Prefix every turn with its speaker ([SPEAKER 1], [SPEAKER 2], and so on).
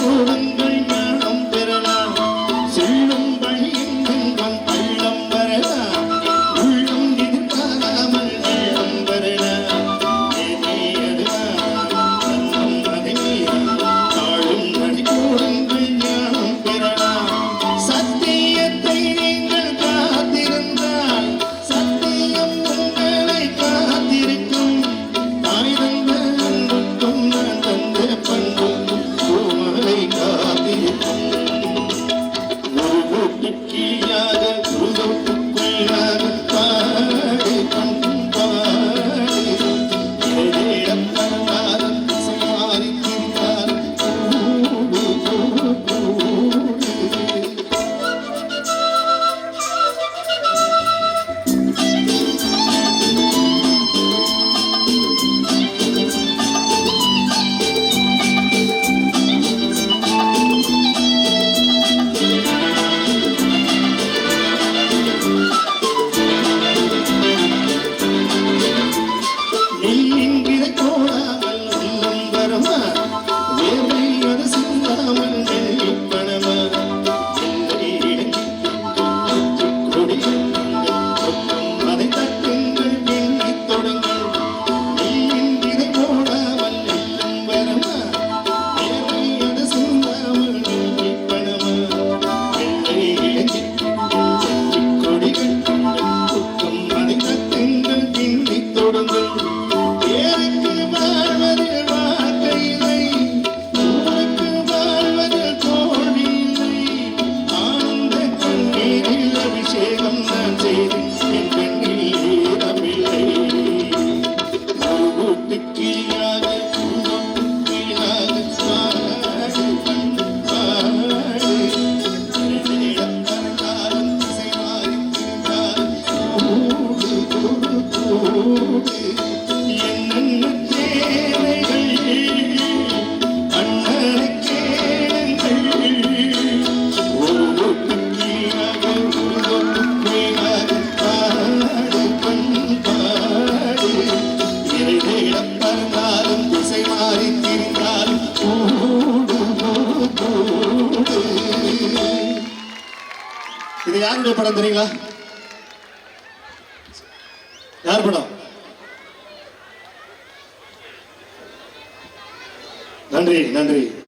[SPEAKER 1] ভুলি இது யாருடைய படம் தெரியுங்களா? யார் படம்? நன்றி நன்றி.